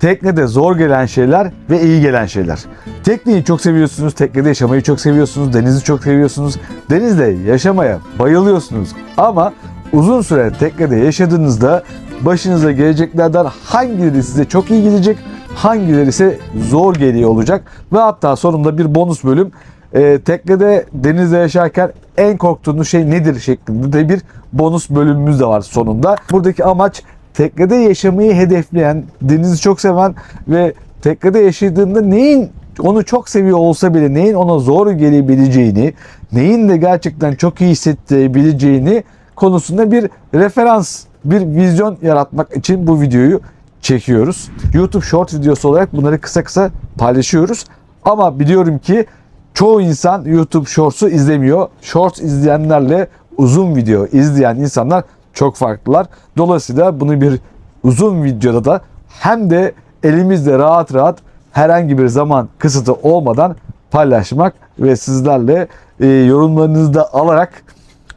teknede zor gelen şeyler ve iyi gelen şeyler. Tekneyi çok seviyorsunuz, teknede yaşamayı çok seviyorsunuz, denizi çok seviyorsunuz. Denizde yaşamaya bayılıyorsunuz. Ama uzun süre teknede yaşadığınızda başınıza geleceklerden hangileri size çok iyi gelecek, hangileri ise zor geliyor olacak. Ve hatta sonunda bir bonus bölüm e, teknede denizde yaşarken en korktuğunuz şey nedir şeklinde de bir bonus bölümümüz de var sonunda. Buradaki amaç teknede yaşamayı hedefleyen, denizi çok seven ve teknede yaşadığında neyin onu çok seviyor olsa bile neyin ona zor gelebileceğini, neyin de gerçekten çok iyi hissettirebileceğini konusunda bir referans, bir vizyon yaratmak için bu videoyu çekiyoruz. YouTube short videosu olarak bunları kısa kısa paylaşıyoruz. Ama biliyorum ki çoğu insan YouTube Shorts'u izlemiyor. Shorts izleyenlerle uzun video izleyen insanlar çok farklılar. Dolayısıyla bunu bir uzun videoda da hem de elimizde rahat rahat herhangi bir zaman kısıtı olmadan paylaşmak ve sizlerle e, yorumlarınızı da alarak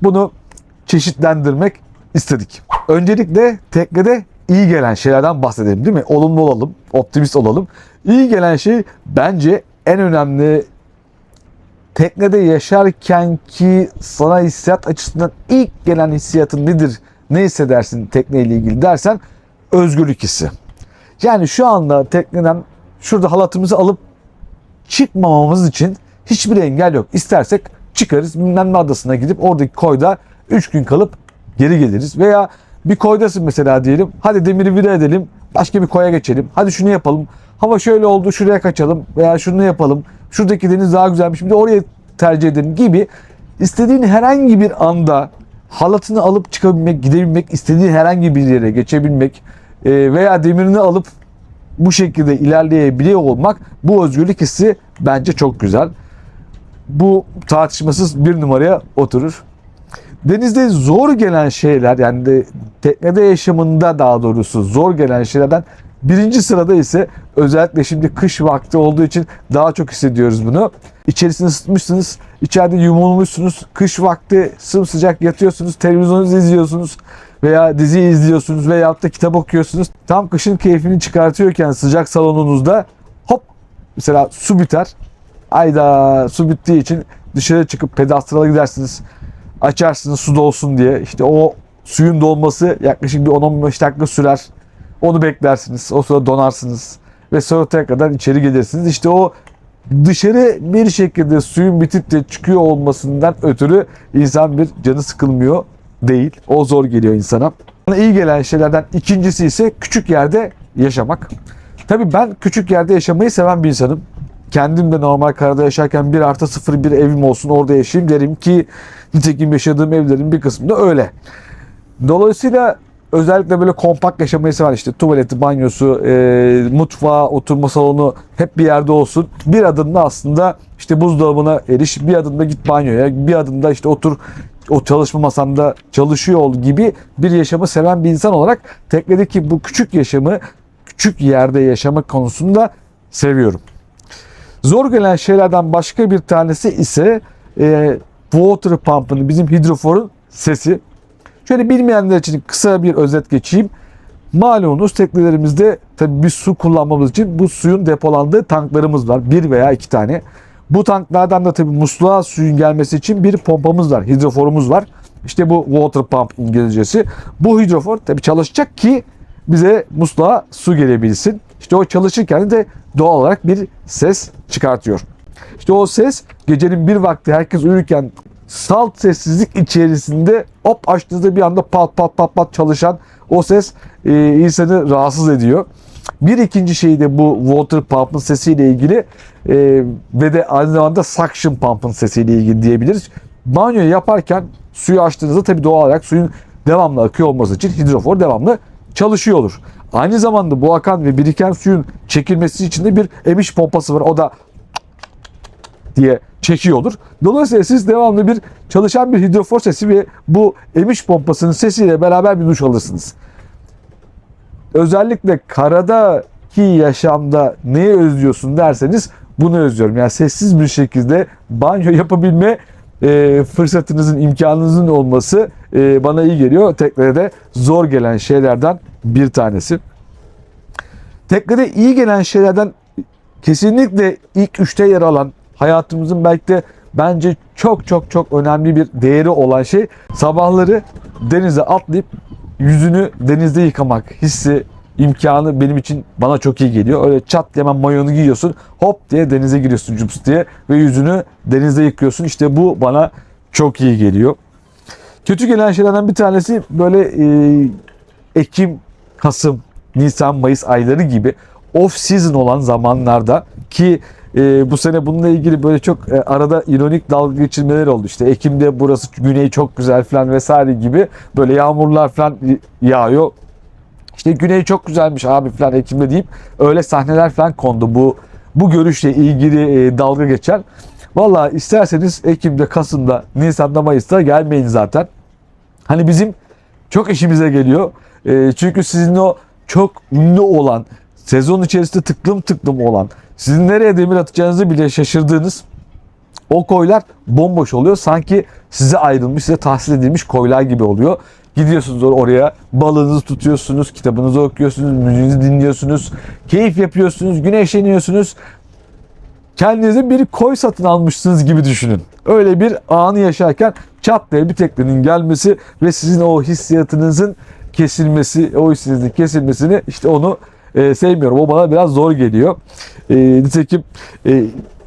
bunu çeşitlendirmek istedik. Öncelikle teknede iyi gelen şeylerden bahsedelim değil mi? Olumlu olalım, optimist olalım. İyi gelen şey bence en önemli teknede yaşarken ki sana hissiyat açısından ilk gelen hissiyatın nedir? Ne hissedersin tekneyle ilgili dersen özgürlük hissi. Yani şu anda tekneden şurada halatımızı alıp çıkmamamız için hiçbir engel yok. İstersek çıkarız bilmem ne adasına gidip oradaki koyda 3 gün kalıp geri geliriz. Veya bir koydasın mesela diyelim. Hadi demiri vira edelim. Başka bir koya geçelim. Hadi şunu yapalım. Hava şöyle oldu şuraya kaçalım. Veya şunu yapalım. Şuradaki deniz daha güzelmiş. Bir de oraya tercih edelim gibi. istediğin herhangi bir anda halatını alıp çıkabilmek, gidebilmek, istediğin herhangi bir yere geçebilmek e, veya demirini alıp bu şekilde ilerleyebiliyor olmak bu özgürlük hissi bence çok güzel. Bu tartışmasız bir numaraya oturur. Denizde zor gelen şeyler yani de teknede yaşamında daha doğrusu zor gelen şeylerden birinci sırada ise özellikle şimdi kış vakti olduğu için daha çok hissediyoruz bunu. İçerisini ısıtmışsınız, içeride yumulmuşsunuz, kış vakti sımsıcak yatıyorsunuz, televizyonunuzu izliyorsunuz veya dizi izliyorsunuz veya da kitap okuyorsunuz. Tam kışın keyfini çıkartıyorken sıcak salonunuzda hop mesela su biter. Ayda su bittiği için dışarı çıkıp pedastrala gidersiniz. Açarsınız su dolsun diye. İşte o suyun dolması yaklaşık bir 10-15 dakika sürer. Onu beklersiniz. O sırada donarsınız. Ve sonra tekrardan içeri gelirsiniz. İşte o dışarı bir şekilde suyun bitip de çıkıyor olmasından ötürü insan bir canı sıkılmıyor değil. O zor geliyor insana. Bana iyi gelen şeylerden ikincisi ise küçük yerde yaşamak. Tabii ben küçük yerde yaşamayı seven bir insanım. Kendim de normal karada yaşarken bir artı sıfır bir evim olsun orada yaşayayım derim ki nitekim yaşadığım evlerin bir kısmında öyle. Dolayısıyla özellikle böyle kompakt yaşamayı seven işte tuvaleti, banyosu, e, mutfağı, oturma salonu hep bir yerde olsun. Bir adımda aslında işte buzdolabına eriş, bir adımda git banyoya, bir adımda işte otur o çalışma masanda çalışıyor ol gibi bir yaşamı seven bir insan olarak teknedeki bu küçük yaşamı küçük yerde yaşamak konusunda seviyorum. Zor gelen şeylerden başka bir tanesi ise e, water pump'ın bizim hidroforun sesi. Şöyle bilmeyenler için kısa bir özet geçeyim. Malumunuz teknelerimizde tabii bir su kullanmamız için bu suyun depolandığı tanklarımız var. Bir veya iki tane. Bu tanklardan da tabii musluğa suyun gelmesi için bir pompamız var. Hidroforumuz var. İşte bu water pump İngilizcesi. Bu hidrofor tabii çalışacak ki bize musluğa su gelebilsin. İşte o çalışırken de doğal olarak bir ses çıkartıyor. İşte o ses gecenin bir vakti herkes uyurken salt sessizlik içerisinde hop açtığınızda bir anda pat pat pat pat çalışan o ses e, insanı rahatsız ediyor. Bir ikinci şey de bu water pump'ın sesiyle ilgili e, ve de aynı zamanda suction pump'ın sesiyle ilgili diyebiliriz. Banyo yaparken suyu açtığınızda tabii doğal olarak suyun devamlı akıyor olması için hidrofor devamlı çalışıyor olur. Aynı zamanda bu akan ve biriken suyun çekilmesi için de bir emiş pompası var. O da diye çekiyor olur. Dolayısıyla siz devamlı bir çalışan bir hidrofor sesi ve bu emiş pompasının sesiyle beraber bir duş alırsınız. Özellikle karadaki yaşamda neyi özlüyorsun derseniz bunu özlüyorum. Yani sessiz bir şekilde banyo yapabilme e, fırsatınızın, imkanınızın olması e, bana iyi geliyor. Teknede zor gelen şeylerden bir tanesi. teknede iyi gelen şeylerden kesinlikle ilk üçte yer alan hayatımızın belki de bence çok çok çok önemli bir değeri olan şey sabahları denize atlayıp yüzünü denizde yıkamak hissi imkanı benim için bana çok iyi geliyor. Öyle çat diye hemen mayonu giyiyorsun hop diye denize giriyorsun cups diye ve yüzünü denizde yıkıyorsun. İşte bu bana çok iyi geliyor. Kötü gelen şeylerden bir tanesi böyle e, Ekim, Kasım, Nisan, Mayıs ayları gibi off season olan zamanlarda ki e, bu sene bununla ilgili böyle çok e, arada ironik dalga geçirmeler oldu. İşte Ekim'de burası güney çok güzel falan vesaire gibi böyle yağmurlar falan yağıyor. İşte güney çok güzelmiş abi falan Ekim'de deyip öyle sahneler falan kondu bu bu görüşle ilgili e, dalga geçen. Valla isterseniz Ekim'de, Kasım'da, Nisan'da, Mayıs'ta gelmeyin zaten. Hani bizim çok işimize geliyor. E, çünkü sizin o çok ünlü olan, sezon içerisinde tıklım tıklım olan, sizin nereye demir atacağınızı bile şaşırdığınız o koylar bomboş oluyor. Sanki size ayrılmış, size tahsil edilmiş koylar gibi oluyor. Gidiyorsunuz oraya, balığınızı tutuyorsunuz, kitabınızı okuyorsunuz, müziğinizi dinliyorsunuz, keyif yapıyorsunuz, güneşleniyorsunuz. Kendinize bir koy satın almışsınız gibi düşünün. Öyle bir anı yaşarken çat diye bir teknenin gelmesi ve sizin o hissiyatınızın kesilmesi, o hissinizin kesilmesini işte onu e, sevmiyorum. O bana biraz zor geliyor. E, nitekim e,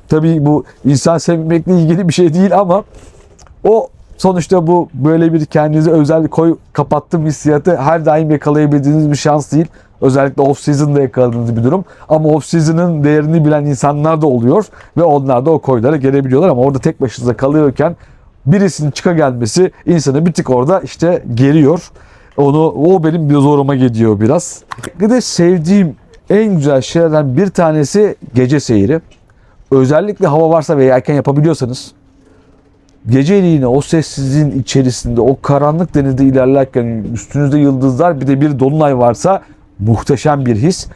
tabii bu insan sevmekle ilgili bir şey değil ama o sonuçta bu böyle bir kendinize özel koy kapattım hissiyatı her daim yakalayabildiğiniz bir şans değil. Özellikle off season'da yakaladığınız bir durum. Ama off season'ın değerini bilen insanlar da oluyor ve onlar da o koylara gelebiliyorlar ama orada tek başınıza kalıyorken birisinin çıka gelmesi insanı bir tık orada işte geriyor. Onu o benim bir zoruma gidiyor biraz. Bir de sevdiğim en güzel şeylerden bir tanesi gece seyri. Özellikle hava varsa ve erken yapabiliyorsanız geceliğine o sessizliğin içerisinde o karanlık denizde ilerlerken üstünüzde yıldızlar bir de bir dolunay varsa muhteşem bir his.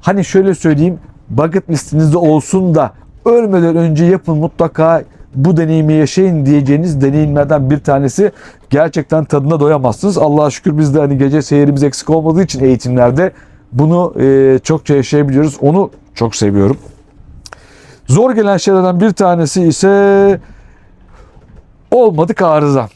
Hani şöyle söyleyeyim bucket listinizde olsun da ölmeden önce yapın mutlaka bu deneyimi yaşayın diyeceğiniz deneyimlerden bir tanesi gerçekten tadına doyamazsınız. Allah'a şükür biz de hani gece seyirimiz eksik olmadığı için eğitimlerde bunu e, çokça yaşayabiliyoruz. Onu çok seviyorum. Zor gelen şeylerden bir tanesi ise olmadık arıza.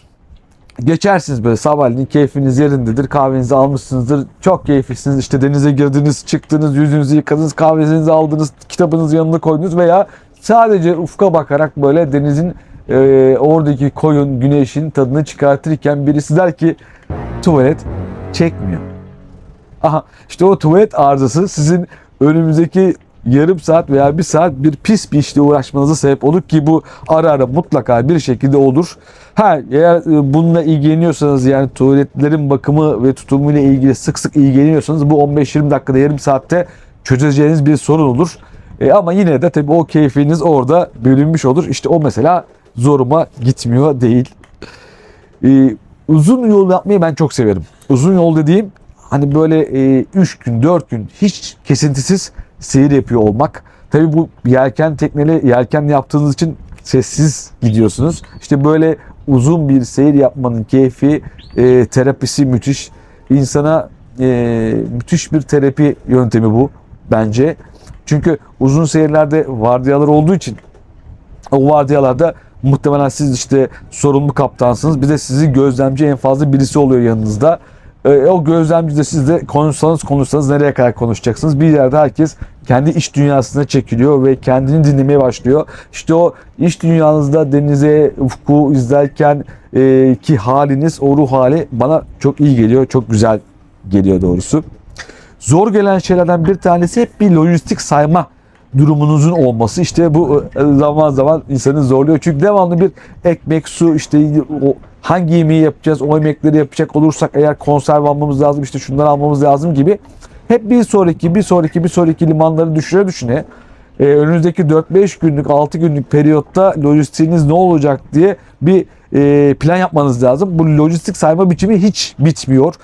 Geçersiniz böyle sabahleyin keyfiniz yerindedir. Kahvenizi almışsınızdır. Çok keyiflisiniz. İşte denize girdiniz, çıktınız, yüzünüzü yıkadınız, kahvenizi aldınız, kitabınızı yanına koydunuz veya sadece ufka bakarak böyle denizin e, oradaki koyun, güneşin tadını çıkartırken birisi der ki tuvalet çekmiyor. Aha işte o tuvalet arızası sizin önümüzdeki yarım saat veya bir saat bir pis bir işle uğraşmanıza sebep olur ki bu ara ara mutlaka bir şekilde olur. Ha eğer e, bununla ilgileniyorsanız yani tuvaletlerin bakımı ve tutumuyla ilgili sık sık ilgileniyorsanız bu 15-20 dakikada yarım saatte çözeceğiniz bir sorun olur. E, ama yine de tabii o keyfiniz orada bölünmüş olur. İşte o mesela zoruma gitmiyor değil. E, uzun yol yapmayı ben çok severim. Uzun yol dediğim hani böyle 3 gün 4 gün hiç kesintisiz seyir yapıyor olmak. Tabii bu yelken tekneli yelken yaptığınız için sessiz gidiyorsunuz. İşte böyle uzun bir seyir yapmanın keyfi, e, terapisi müthiş. İnsana e, müthiş bir terapi yöntemi bu bence. Çünkü uzun seyirlerde vardiyalar olduğu için o vardiyalarda muhtemelen siz işte sorumlu kaptansınız. Bir de sizi gözlemci en fazla birisi oluyor yanınızda. E, o gözlemci de siz de konuşsanız konuşsanız nereye kadar konuşacaksınız? Bir yerde herkes kendi iş dünyasına çekiliyor ve kendini dinlemeye başlıyor. İşte o iş dünyanızda denize, ufku izlerken e, ki haliniz, o ruh hali bana çok iyi geliyor. Çok güzel geliyor doğrusu. Zor gelen şeylerden bir tanesi hep bir lojistik sayma durumunuzun olması işte bu e, zaman zaman insanı zorluyor. Çünkü devamlı bir ekmek, su işte o hangi yemeği yapacağız, o yemekleri yapacak olursak eğer konserve almamız lazım, işte şunları almamız lazım gibi hep bir sonraki, bir sonraki, bir sonraki limanları düşüre düşüne e, önünüzdeki 4-5 günlük, 6 günlük periyotta lojistiğiniz ne olacak diye bir e, plan yapmanız lazım. Bu lojistik sayma biçimi hiç bitmiyor.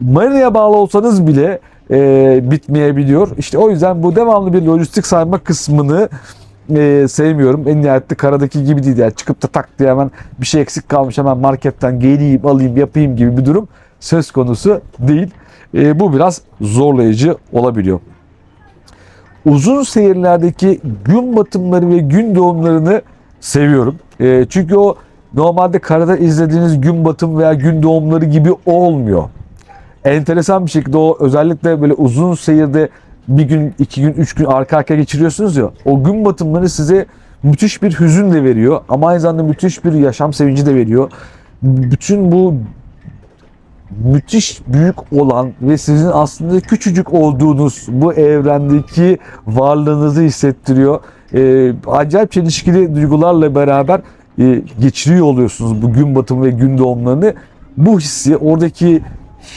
Marina'ya bağlı olsanız bile e, bitmeyebiliyor. İşte o yüzden bu devamlı bir lojistik sayma kısmını e, sevmiyorum. En nihayetinde karadaki gibi değil. Yani çıkıp da tak diye hemen bir şey eksik kalmış hemen marketten geleyim alayım yapayım gibi bir durum söz konusu değil. E, bu biraz zorlayıcı olabiliyor. uzun seyirlerdeki gün batımları ve gün doğumlarını seviyorum. E, çünkü o normalde karada izlediğiniz gün batım veya gün doğumları gibi olmuyor. Enteresan bir şekilde o özellikle böyle uzun seyirde bir gün, iki gün, üç gün arka arkaya geçiriyorsunuz ya. O gün batımları size müthiş bir hüzün de veriyor ama aynı zamanda müthiş bir yaşam sevinci de veriyor. Bütün bu müthiş büyük olan ve sizin aslında küçücük olduğunuz bu evrendeki varlığınızı hissettiriyor. Ee, acayip çelişkili duygularla beraber e, geçiriyor oluyorsunuz bu gün batımı ve gün doğumlarını. Bu hissi oradaki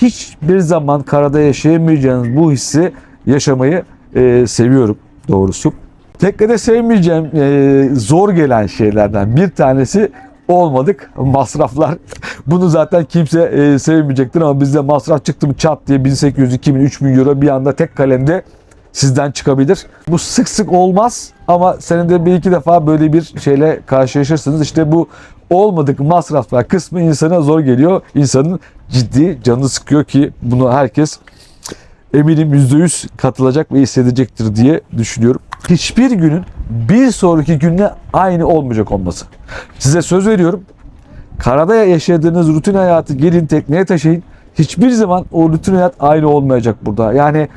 hiçbir zaman karada yaşayamayacağınız bu hissi yaşamayı e, seviyorum doğrusu. Teknede sevmeyeceğim e, zor gelen şeylerden bir tanesi olmadık masraflar. Bunu zaten kimse e, sevmeyecektir ama bizde masraf çıktı mı çat diye 1800, 2000, 3000 euro bir anda tek kalemde sizden çıkabilir. Bu sık sık olmaz ama senede bir iki defa böyle bir şeyle karşılaşırsınız. İşte bu olmadık masraflar kısmı insana zor geliyor. İnsanın ciddi canını sıkıyor ki bunu herkes eminim %100 katılacak ve hissedecektir diye düşünüyorum. Hiçbir günün bir sonraki günle aynı olmayacak olması. Size söz veriyorum. Karada yaşadığınız rutin hayatı gelin tekneye taşıyın. Hiçbir zaman o rutin hayat aynı olmayacak burada. Yani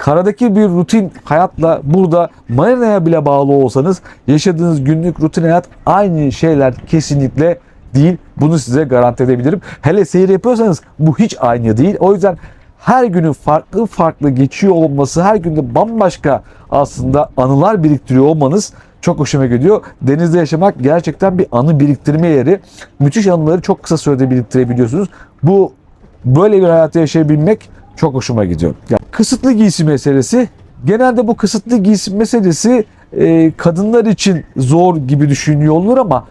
karadaki bir rutin hayatla burada marinaya bile bağlı olsanız yaşadığınız günlük rutin hayat aynı şeyler kesinlikle değil. Bunu size garanti edebilirim. Hele seyir yapıyorsanız bu hiç aynı değil. O yüzden her günün farklı farklı geçiyor olması, her günde bambaşka aslında anılar biriktiriyor olmanız çok hoşuma gidiyor. Denizde yaşamak gerçekten bir anı biriktirme yeri. Müthiş anıları çok kısa sürede biriktirebiliyorsunuz. Bu böyle bir hayatı yaşayabilmek çok hoşuma gidiyor. Yani kısıtlı giysi meselesi genelde bu kısıtlı giysi meselesi e, kadınlar için zor gibi düşünüyor olur ama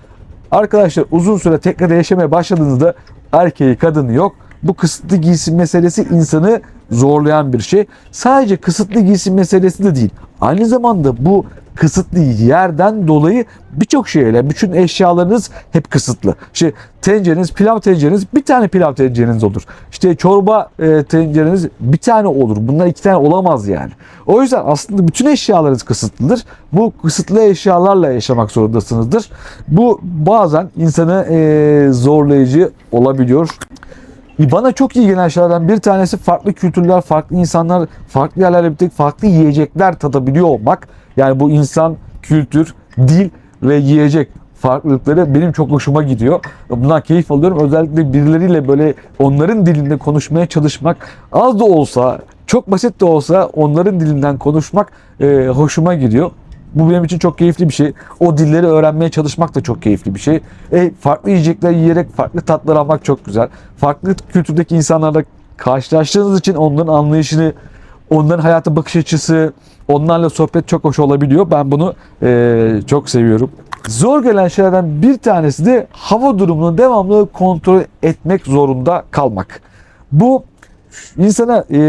arkadaşlar uzun süre teknede yaşamaya başladığınızda erkeği kadını yok. Bu kısıtlı giysi meselesi insanı zorlayan bir şey. Sadece kısıtlı giysi meselesi de değil. Aynı zamanda bu kısıtlı yerden dolayı birçok şeyle, bütün eşyalarınız hep kısıtlı. İşte tencereniz, pilav tencereniz bir tane pilav tencereniz olur. İşte çorba e, tencereniz bir tane olur. Bunlar iki tane olamaz yani. O yüzden aslında bütün eşyalarınız kısıtlıdır. Bu kısıtlı eşyalarla yaşamak zorundasınızdır. Bu bazen insanı e, zorlayıcı olabiliyor. Bana çok iyi gelen şeylerden bir tanesi farklı kültürler, farklı insanlar, farklı yerlerle birlikte farklı yiyecekler tadabiliyor olmak. Yani bu insan, kültür, dil ve yiyecek farklılıkları benim çok hoşuma gidiyor. Bundan keyif alıyorum. Özellikle birileriyle böyle onların dilinde konuşmaya çalışmak az da olsa, çok basit de olsa onların dilinden konuşmak e, hoşuma gidiyor. Bu benim için çok keyifli bir şey. O dilleri öğrenmeye çalışmak da çok keyifli bir şey. E, farklı yiyecekler yiyerek farklı tatlar almak çok güzel. Farklı kültürdeki insanlarla karşılaştığınız için onların anlayışını, onların hayata bakış açısı, onlarla sohbet çok hoş olabiliyor. Ben bunu e, çok seviyorum. Zor gelen şeylerden bir tanesi de hava durumunu devamlı kontrol etmek zorunda kalmak. Bu insana e,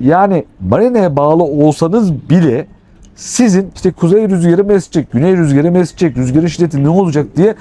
yani marineye bağlı olsanız bile sizin işte kuzey rüzgarı mı esecek, güney rüzgarı mı esecek, rüzgarın şiddeti ne olacak diye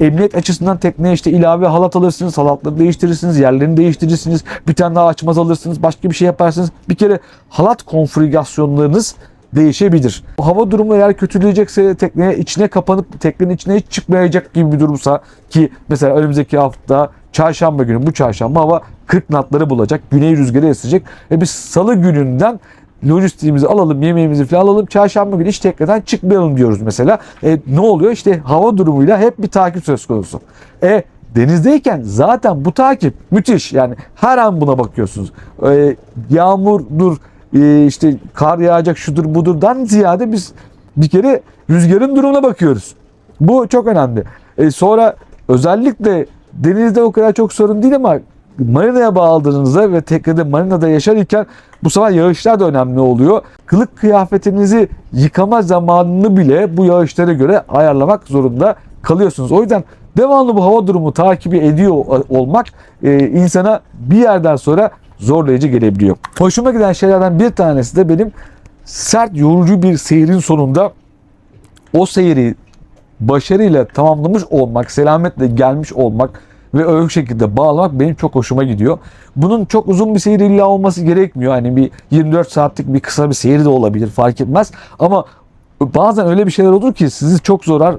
emniyet açısından tekneye işte ilave halat alırsınız, halatları değiştirirsiniz, yerlerini değiştirirsiniz, bir tane daha açmaz alırsınız, başka bir şey yaparsınız. Bir kere halat konfigürasyonlarınız değişebilir. Hava durumu eğer kötüleyecekse tekneye içine kapanıp teknenin içine hiç çıkmayacak gibi bir durumsa ki mesela önümüzdeki hafta çarşamba günü bu çarşamba hava 40 knotları bulacak. Güney rüzgarı esecek. E biz salı gününden lojistiğimizi alalım, yemeğimizi falan alalım. Çarşamba günü hiç tekneden çıkmayalım diyoruz mesela. E, ne oluyor? İşte hava durumuyla hep bir takip söz konusu. E denizdeyken zaten bu takip müthiş. Yani her an buna bakıyorsunuz. E, yağmurdur, e, işte kar yağacak şudur budurdan ziyade biz bir kere rüzgarın durumuna bakıyoruz. Bu çok önemli. E, sonra özellikle denizde o kadar çok sorun değil ama marinaya bağladığınızda ve teknede marinada yaşarken bu sefer yağışlar da önemli oluyor. Kılık kıyafetinizi yıkama zamanını bile bu yağışlara göre ayarlamak zorunda kalıyorsunuz. O yüzden devamlı bu hava durumu takibi ediyor olmak e, insana bir yerden sonra zorlayıcı gelebiliyor. Hoşuma giden şeylerden bir tanesi de benim sert yorucu bir seyrin sonunda o seyri başarıyla tamamlamış olmak, selametle gelmiş olmak ve o şekilde bağlamak benim çok hoşuma gidiyor. Bunun çok uzun bir seyir illa olması gerekmiyor. Hani bir 24 saatlik bir kısa bir seyir de olabilir fark etmez. Ama bazen öyle bir şeyler olur ki sizi çok zorar,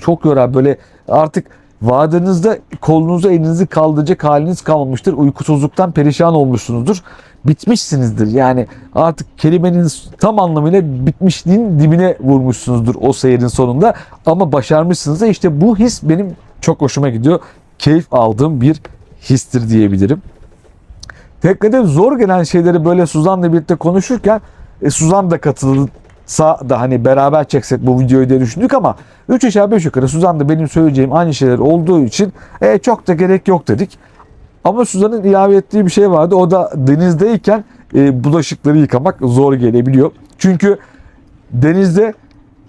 çok yorar böyle artık vaadinizde kolunuzu elinizi kaldıracak haliniz kalmamıştır. Uykusuzluktan perişan olmuşsunuzdur. Bitmişsinizdir. Yani artık kelimenin tam anlamıyla bitmişliğin dibine vurmuşsunuzdur o seyirin sonunda. Ama başarmışsınız da işte bu his benim çok hoşuma gidiyor. Keyif aldığım bir histir diyebilirim. Teknede zor gelen şeyleri böyle Suzan'la birlikte konuşurken e, Suzan da katılsa da hani beraber çeksek bu videoyu diye düşündük ama 3 aşağı 5 yukarı Suzan da benim söyleyeceğim aynı şeyler olduğu için e, çok da gerek yok dedik. Ama Suzan'ın ilave ettiği bir şey vardı. O da denizdeyken e, bulaşıkları yıkamak zor gelebiliyor. Çünkü denizde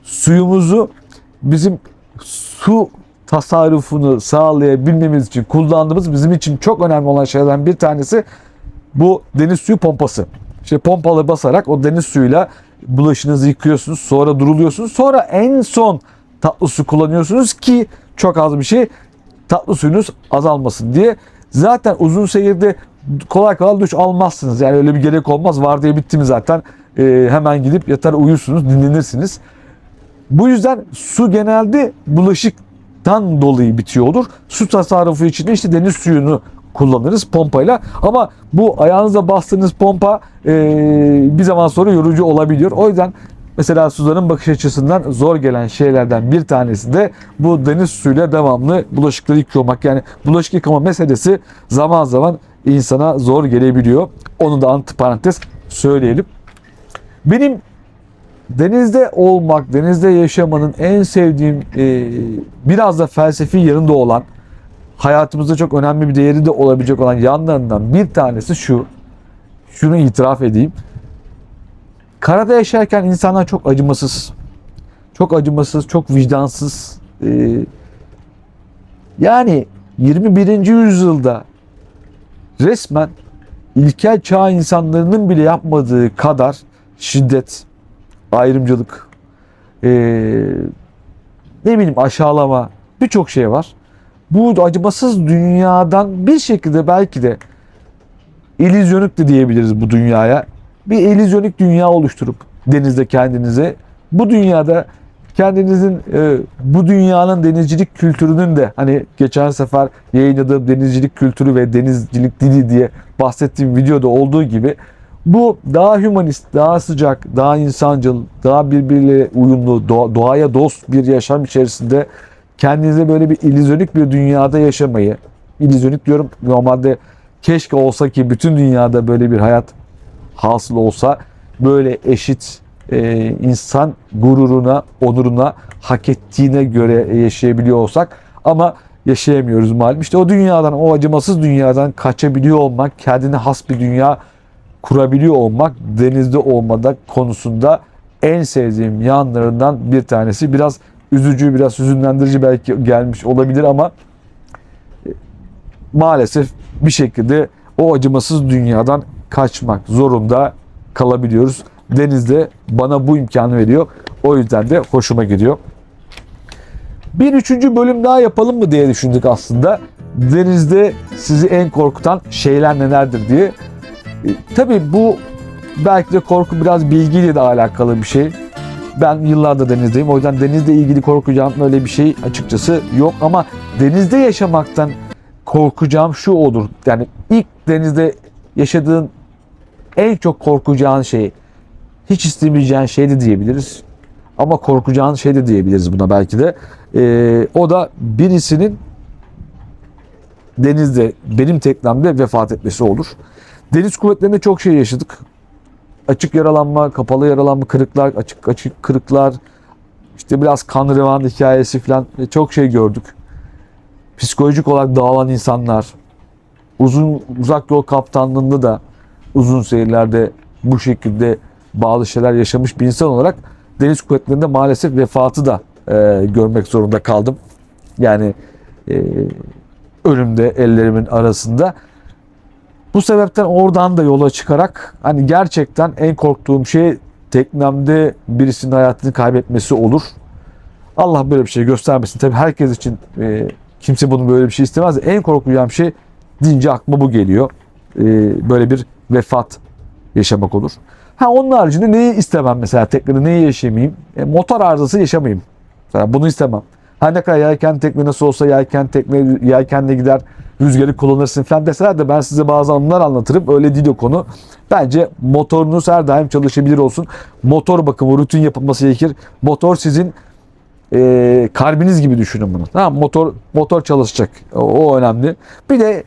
suyumuzu bizim su tasarrufunu sağlayabilmemiz için kullandığımız bizim için çok önemli olan şeylerden bir tanesi bu deniz suyu pompası. İşte pompalı basarak o deniz suyuyla bulaşınızı yıkıyorsunuz. Sonra duruluyorsunuz. Sonra en son tatlı su kullanıyorsunuz ki çok az bir şey tatlı suyunuz azalmasın diye. Zaten uzun seyirde kolay kolay duş almazsınız. Yani öyle bir gerek olmaz. Var diye bitti mi zaten e, hemen gidip yatar uyursunuz, dinlenirsiniz. Bu yüzden su genelde bulaşıktan dolayı bitiyor olur. Su tasarrufu için de işte deniz suyunu kullanırız pompayla. Ama bu ayağınıza bastığınız pompa e, bir zaman sonra yorucu olabiliyor. O yüzden mesela Suzan'ın bakış açısından zor gelen şeylerden bir tanesi de bu deniz suyuyla devamlı bulaşıkları yıkamak. Yani bulaşık yıkama meselesi zaman zaman insana zor gelebiliyor. Onu da antiparantez söyleyelim. Benim denizde olmak, denizde yaşamanın en sevdiğim e, biraz da felsefi yanında olan hayatımızda çok önemli bir değeri de olabilecek olan yanlarından bir tanesi şu. Şunu itiraf edeyim. Karada yaşarken insanlar çok acımasız. Çok acımasız, çok vicdansız. Ee, yani 21. yüzyılda resmen ilkel çağ insanlarının bile yapmadığı kadar şiddet, ayrımcılık, ee, ne bileyim aşağılama birçok şey var bu acımasız dünyadan bir şekilde belki de illüzyonik de diyebiliriz bu dünyaya. Bir illüzyonik dünya oluşturup denizde kendinize bu dünyada kendinizin e, bu dünyanın denizcilik kültürünün de hani geçen sefer yayınladığım denizcilik kültürü ve denizcilik dili diye bahsettiğim videoda olduğu gibi bu daha hümanist, daha sıcak, daha insancıl, daha birbiriyle uyumlu, doğa, doğaya dost bir yaşam içerisinde kendinize böyle bir illüzyonik bir dünyada yaşamayı, illüzyonik diyorum normalde keşke olsa ki bütün dünyada böyle bir hayat hasıl olsa böyle eşit e, insan gururuna, onuruna, hak ettiğine göre yaşayabiliyor olsak ama yaşayamıyoruz malum. İşte o dünyadan, o acımasız dünyadan kaçabiliyor olmak, kendine has bir dünya kurabiliyor olmak denizde olmada konusunda en sevdiğim yanlarından bir tanesi. Biraz üzücü, biraz hüzünlendirici belki gelmiş olabilir ama e, maalesef bir şekilde o acımasız dünyadan kaçmak zorunda kalabiliyoruz. Denizde bana bu imkanı veriyor. O yüzden de hoşuma gidiyor. Bir üçüncü bölüm daha yapalım mı diye düşündük aslında. Denizde sizi en korkutan şeyler nelerdir diye. E, tabii bu belki de korku biraz bilgiyle de alakalı bir şey. Ben yıllardır denizdeyim. O yüzden denizle ilgili korkacağım öyle bir şey açıkçası yok. Ama denizde yaşamaktan korkacağım şu olur. Yani ilk denizde yaşadığın en çok korkacağın şey, hiç istemeyeceğin şey de diyebiliriz. Ama korkacağın şey de diyebiliriz buna belki de. Ee, o da birisinin denizde benim teknemde vefat etmesi olur. Deniz kuvvetlerinde çok şey yaşadık açık yaralanma, kapalı yaralanma, kırıklar, açık açık kırıklar, işte biraz kan revan hikayesi falan çok şey gördük. Psikolojik olarak dağılan insanlar, uzun uzak yol kaptanlığında da uzun seyirlerde bu şekilde bazı şeyler yaşamış bir insan olarak deniz kuvvetlerinde maalesef vefatı da e, görmek zorunda kaldım. Yani e, ölümde ellerimin arasında. Bu sebepten oradan da yola çıkarak hani gerçekten en korktuğum şey teknemde birisinin hayatını kaybetmesi olur. Allah böyle bir şey göstermesin. Tabii herkes için e, Kimse bunun böyle bir şey istemez. En korkacağım şey deyince aklıma bu geliyor. Ee, böyle bir vefat yaşamak olur. Ha onun haricinde neyi istemem mesela teknede neyi yaşamayayım? E, motor arızası yaşamayayım. Mesela bunu istemem. Ha ne kadar yelken tekne nasıl olsa yelken tekne yelkenle gider rüzgarı kullanırsın falan deseler de ben size bazı anılar anlatırım. Öyle değil o konu. Bence motorunuz her daim çalışabilir olsun. Motor bakımı rutin yapılması gerekir. Motor sizin e, kalbiniz gibi düşünün bunu. Tamam motor motor çalışacak. O, o önemli. Bir de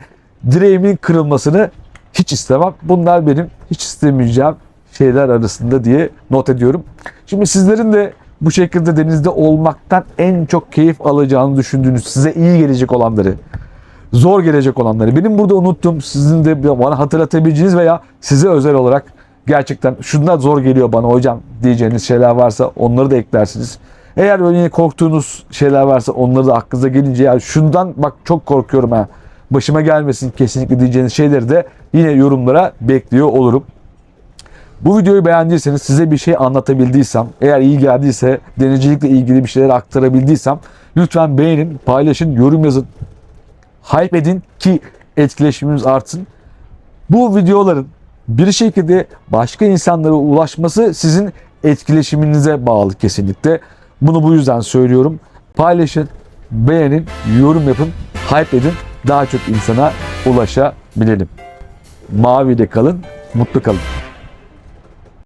direğimin kırılmasını hiç istemem. Bunlar benim hiç istemeyeceğim şeyler arasında diye not ediyorum. Şimdi sizlerin de bu şekilde denizde olmaktan en çok keyif alacağını düşündüğünüz, size iyi gelecek olanları, zor gelecek olanları, benim burada unuttuğum, sizin de bana hatırlatabileceğiniz veya size özel olarak gerçekten şunlar zor geliyor bana hocam diyeceğiniz şeyler varsa onları da eklersiniz. Eğer böyle korktuğunuz şeyler varsa onları da aklınıza gelince ya şundan bak çok korkuyorum ha başıma gelmesin kesinlikle diyeceğiniz şeyleri de yine yorumlara bekliyor olurum. Bu videoyu beğendiyseniz size bir şey anlatabildiysem, eğer iyi geldiyse denizcilikle ilgili bir şeyler aktarabildiysem lütfen beğenin, paylaşın, yorum yazın, hype edin ki etkileşimimiz artsın. Bu videoların bir şekilde başka insanlara ulaşması sizin etkileşiminize bağlı kesinlikle. Bunu bu yüzden söylüyorum. Paylaşın, beğenin, yorum yapın, hype edin. Daha çok insana ulaşabilelim. Mavi'de kalın, mutlu kalın.